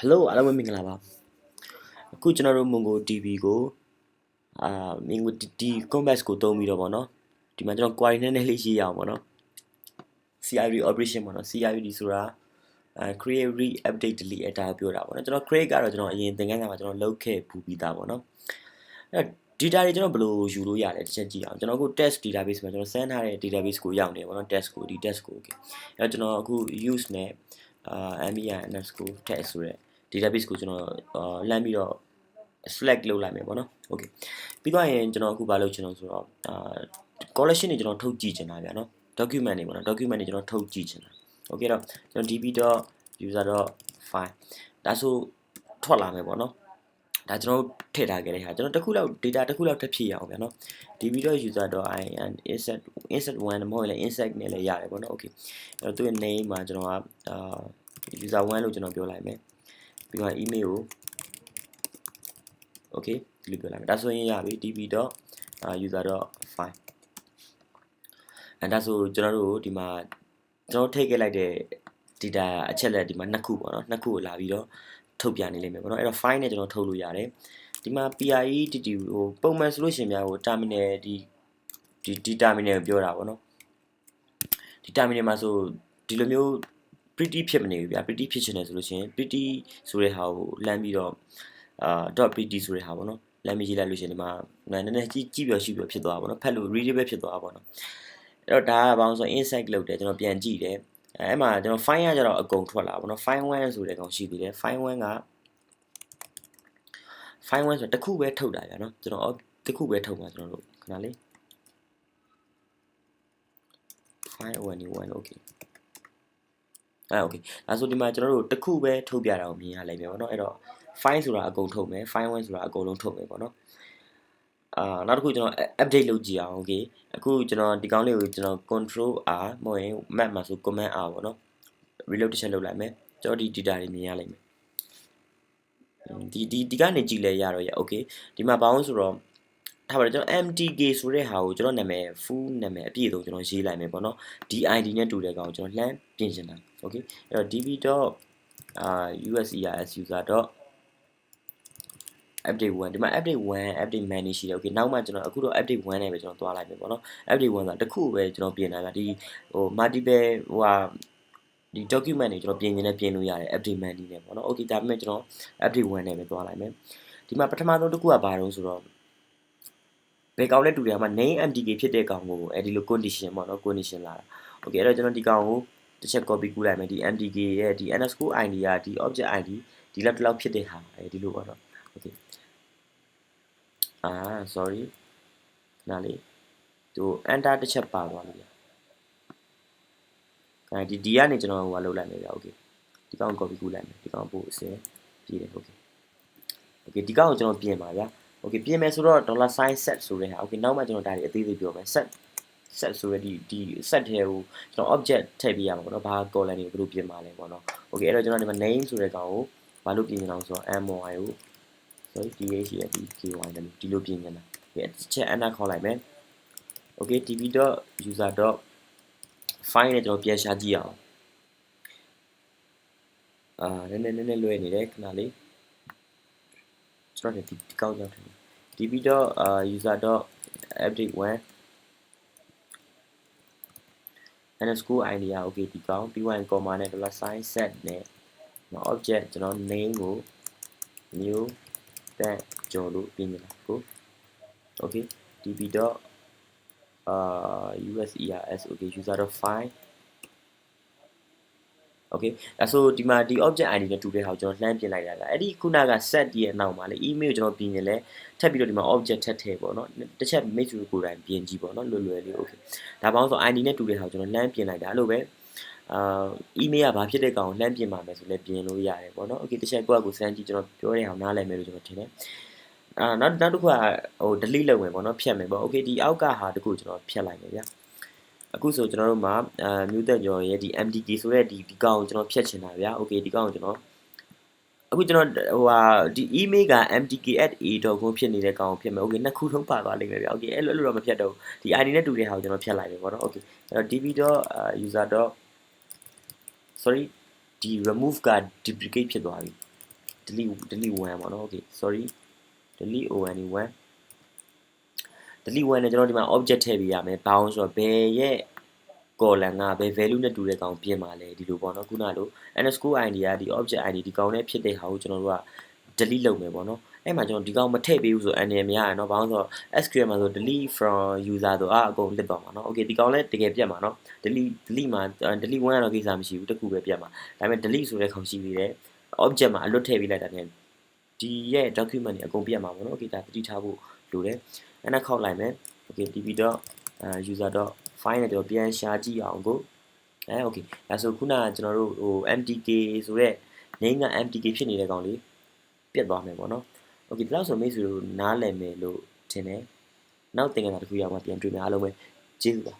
Hello အားလုံးပဲမင်္ဂလာပါအခုကျွန်တော်တို့ Mongo DB ကိုအာ Mongo D Compass ကိုသုံးပြီးတော့ဗောနော်ဒီမှာကျွန်တော် query နည်းနည်းလေးရေးရအောင်ဗောနော် CID operation ဗောနော် CID ဆိုတာအဲ create read update delete အဲဒါပြောတာဗောနော်ကျွန်တော် create ကတော့ကျွန်တော်အရင်သင်ခန်းစာမှာကျွန်တော်လုပ်ခဲ့ပူပြီးသားဗောနော်အဲ့ data တွေကျွန်တော်ဘယ်လိုယူလို့ရလဲတစ်ချက်ကြည့်အောင်ကျွန်တော်အခု test database မှာကျွန်တော် send ထားတဲ့ database ကိုရောက်နေဗောနော် test ကိုဒီ test ကို okay အဲ့တော့ကျွန်တော်အခု use နဲ့အာ MBI underscore test ဆိုတဲ့ database ကိုကျွန်တော်အာလမ်းပြီးတော့ select လုပ်လိုက်မယ်ပေါ့နော် okay ပြီးတော့ရင်ကျွန်တော်အခုဘာလုပ်ချင်လို့ဆိုတော့အာ collection တွေကျွန်တော်ထုတ်ကြည့်ချင်တာဗျာနော် document တွေပေါ့နော် document တွေကျွန်တော်ထုတ်ကြည့်ချင်တာ okay တော့ကျွန်တော် db.user.file ဒါဆိုထွက်လာမယ်ပေါ့နော်ဒါကျွန်တော်ထည့်ထားခဲ့တဲ့ဟာကျွန်တော်တစ်ခုလောက် data တစ်ခုလောက်တက်ဖြည့်ရအောင်ဗျာနော် db.user.in insert insert 1မဟုတ်ရင်လည်း insert နဲ့လည်းရတယ်ပေါ့နော် okay အဲ့တော့သူ့ရဲ့ name မှာကျွန်တော်ကအာ user 1လို့ကျွန်တော်ပြောလိုက်မယ် ပြီးတော့ email ကို okay ဒီလိုပြောလိုက်မယ်ဒါဆိုရင်ရပြီ db.user.file အဲဒါဆိုကျွန်တော်တို့ဒီမှာကျွန်တော်ထိတ်ခဲ့လိုက်တဲ့ data အချက်လက်ဒီမှာနှစ်ခုပေါ့နော်နှစ်ခုကိုလာပြီးတော့ထုတ်ပြနေလိမ့်မယ်ပေါ့နော်အဲ့တော့ file နဲ့ကျွန်တော်ထုတ်လို့ရတယ်ဒီမှာ PRE DT ဟိုပုံမှန်ဆိုလို့ရှိရင်များဟို terminal ဒီဒီဒီ terminal ကိုပြောတာပေါ့နော်ဒီ terminal မှာဆိုဒီလိုမျိုး pretty ဖြစ်မနေဘူးဗျာ pretty ဖြစ်ချင်တယ်ဆိုလို့ရှိရင် pretty ဆိုတဲ့ဟာကိုလမ်းပြီးတော့အာ .pretty ဆိုတဲ့ဟာပေါ့နော်လမ်းပြီးရေးလိုက်လို့ရှိရင်ဒီမှာနည်းနည်းကြည့်ကြည့်ပြောရှိပြောဖြစ်သွားပါတော့ဖတ်လို့ readable ဖြစ်သွားပါတော့အဲ့တော့ဒါကဘာလို့ဆို insight လုပ်တယ်ကျွန်တော်ပြန်ကြည့်တယ်အဲ့မှာကျွန်တော် file ကကျတော့အကုန်ထွက်လာပါတော့ file 1ဆိုတဲ့ကောင်ရှိသေးတယ် file 1က file 1ဆိုတခုပဲထုတ်တာဗျာနော်ကျွန်တော်တခုပဲထုတ်မှာကျွန်တော်တို့ခဏလေး file 1 1 okay အဲ okay ဒါဆိုဒီမှာကျွန်တော်တို့တစ်ခုပဲထုတ်ပြတာကိုမြင်ရလိမ့်မယ်ပေါ့နော်အဲ့တော့ file ဆိုတာအကုန်ထုတ်မယ် file 1ဆိုတာအကုန်လုံးထုတ်မယ်ပေါ့နော်အာနောက်တစ်ခုကျွန်တော် update လုပ်ကြည့်အောင် okay အခုကျွန်တော်ဒီကောင်းလေးကိုကျွန်တော် control r မဟုတ်ရင် map မှာဆို command r ပေါ့နော် reload တစ်ချက်လုပ်လိုက်မယ်ကျွန်တော်ဒီ data တွေမြင်ရလိမ့်မယ်ဒီဒီဒီကနေကြည့်လဲရတော့ရ okay ဒီမှာဘာလို့ဆိုတော့ ထားပါတယ်ကျွန်တော် mtk ဆိုတဲ့ဟာကိုကျွန်တော်နာမည် full နာမည်အပြည့်ဆုံးကျွန်တော်ရေးလိုက်မယ်ပေါ့နော် did နဲ့တူတဲ့ကောင်ကျွန်တော်လှမ်းပြင်ချင်တာ okay အဲ့တော့ db. အာ users user. update 1ဒီမှာ update 1 update manage ရှိတယ် okay နောက်မှကျွန်တော်အခုတော့ update 1နဲ့ပဲကျွန်တော်သွားလိုက်မယ်ပေါ့နော် update 1ဆိုတာတစ်ခုပဲကျွန်တော်ပြင်တာကဒီဟို multiple ဟိုဟာဒီ document တွေကျွန်တော်ပြင်နေနဲ့ပြင်လို့ရတယ် update man နဲ့ပေါ့နော် okay ဒါပေမဲ့ကျွန်တော် update 1နဲ့ပဲသွားလိုက်မယ်ဒီမှာပထမဆုံးတစ်ခုကဘာတုံးဆိုတော့ ဘယ်ကောင်လဲတူတယ်မှာ name mtk ဖြစ်တဲ့ကောင်ကိုအဲဒီလို condition ပေါ့နော် condition လာတာ okay အဲ့တော့ကျွန်တော်ဒီကောင်ကိုတစ်ချက် copy ကူးလိုက်မယ်ဒီ mtk ရဲ့ဒီ underscore id ကဒီ object id ဒီလောက်လောက်ဖြစ်တဲ့ဟာအဲဒီလိုပေါ့နော် okay အာ sorry နားလေးသူ enter တစ်ချက်ပါသွားလို့ရအဲဒီဒီကနေကျွန်တော်ဟိုလောက်လိုက်မယ်ဗျ okay ဒီကောင် copy ကူးလိုက်မယ်ဒီကောင်ပို့အစဲပြည်တယ် okay okay ဒီကောင်ကိုကျွန်တော်ပြင်ပါဗျာ okay ပြင်မယ်ဆိုတော့ dollar sign set ဆိုတဲ့ဟာ okay နောက်မှကျွန်တော်ဒါတွေအသေးသေးပြောမယ် set set ဆိုရဒီဒီ set ထဲကိုကျွန်တော် object ထည့်ပေးရမှာပေါ့နော်ဘာ column တွေဘယ်လိုပြင်ပါလဲပေါ့နော် okay အဲ့တော့ကျွန်တော်ဒီမှာ name ဆိုတဲ့ကောင်ကိုဘာလို့ပြင်နေအောင်ဆိုတော့ my ကို sorry dh ရဲ့ ky တယ်ဒီလိုပြင်နေတာဒီအချက် enter ခေါ်လိုက်မယ် okay db.user.file နဲ့ကျွန်တော်ပြန်ရှာကြည့်အောင်အာနည်းနည်းနည်းနည်းလွယ်နေတယ်ခဏလေး ကျွန်တော်ဒီကောက်ရောက်တယ် db.user.update1 underscore idea okay ဒီကောင်ပြီးရင် comma နဲ့ dollar sign set နဲ့ object ကျွန်တော် name ကို new တက်ကြော်လို့ပြင်နေတာကို okay db. အာ users okay user.file okay အဲဆိုဒီမှာဒီ object id နဲ့တူတဲ့ဟာကိုကျွန်တော်လှမ်းပြင်လိုက်တာကအဲ့ဒီခုနက set ရဲ့အနောက်မှာလေ email ကျွန်တော်ပြင်ရင်လဲထပ်ပြီးတော့ဒီမှာ object ထပ်ထည့်ပေါ့နော်တစ်ချက် make sure ကိုယ်တိုင်ပြင်ကြည့်ပေါ့နော်လွယ်လွယ်လေး okay ဒါပေါင်းဆို id နဲ့တူတဲ့ဟာကိုကျွန်တော်လှမ်းပြင်လိုက်တာလို့ပဲအာ email ကဘာဖြစ်တဲ့ကောင်ကိုလှမ်းပြင်ပါမယ်ဆိုလဲပြင်လို့ရတယ်ပေါ့နော် okay တစ်ချက်ကိုယ့်အကူစမ်းကြည့်ကျွန်တော်ပြောတဲ့အောင်နားလည်မယ်လို့ကျွန်တော်ထင်တယ်အာနောက်နောက်တစ်ခုကဟို delete လုပ်မယ်ပေါ့နော်ဖြတ်မယ်ပေါ့ okay ဒီအောက်ကဟာတခုကျွန်တော်ဖြတ်လိုက်မယ်ဗျာ အခုဆိုကျွန်တော်တို့မှာအာမြို့သက်ကျော်ရဲ့ဒီ MDK ဆိုတဲ့ဒီဒီကောင်ကိုကျွန်တော်ဖြတ်ချင်တာဗျာ okay ဒီကောင်ကိုကျွန်တော်အခုကျွန်တော်ဟိုဟာဒီ email က mtk@a.com ဖြစ်နေတဲ့ကောင်ကိုဖြတ်မယ် okay နှစ်ခုလုံးပါသွားလိမ့်မယ်ဗျာ okay အဲ့လိုအဲ့လိုတော့မဖြတ်တော့ဒီ ID နဲ့တူတဲ့ဟာကိုကျွန်တော်ဖြတ်လိုက်မယ်ပေါ့နော် okay အဲ့တော့ db.user. sorry ဒီ remove က duplicate ဖြစ်သွားပြီ delete delete 1ပေါ့နော် okay sorry delete on 1 delete 1နဲ့ကျွန်တော်ဒီမှာ object ထည့်ပေးရမယ်ဘာအောင်ဆိုတော့ဘယ်ရဲ့ column ကဘယ် value နဲ့တူတဲ့ကောင်ပြင်ပါလဲဒီလိုပေါ့နော်ခုနလို underscore id ကဒီ object id ဒီကောင်နဲ့ဖြစ်တဲ့ဟာကိုကျွန်တော်တို့က delete လုပ်မယ်ပေါ့နော်အဲ့မှာကျွန်တော်ဒီကောင်မထည့်ပေးဘူးဆိုအန်ရယ်မရရနော်ဘာလို့ဆိုတော့ SQL မှာဆို delete from user ဆိုအာအကုန်လစ်သွားမှာနော် okay ဒီကောင်လည်းတကယ်ပြတ်မှာနော် delete delete မှာ delete 1ကတော့ကိစ္စမရှိဘူးတခုပဲပြတ်မှာဒါပေမဲ့ delete ဆိုတဲ့ခေါင်းရှိသေးတယ် object မှာအလွတ်ထည့်ပေးလိုက်တာနဲ့ဒီရဲ့ document တွေအကုန်ပြတ်မှာပေါ့နော် okay ဒါသတိထားဖို့ လိုတယ်အဲ့နောက်ခောက်လိုက်မယ် okay db.user.file နဲ့ကျွန်တော်ပြန်ရှာကြည့်အောင်ကိုအဲ okay ဒါဆိုခုနကကျွန်တော်တို့ဟို mtk ဆိုတဲ့ name က mtk ဖြစ်နေတဲ့ကောင်လေးပြတ်သွားမယ်ပေါ့နော် okay ဒီလောက်ဆိုမိတ်ဆွေတို့နားလည်မယ်လို့ထင်တယ်နောက်သင်ခန်းစာတစ်ခုရောက်မှပြန်တွေ့မယ်အားလုံးပဲကျေးဇူးပါ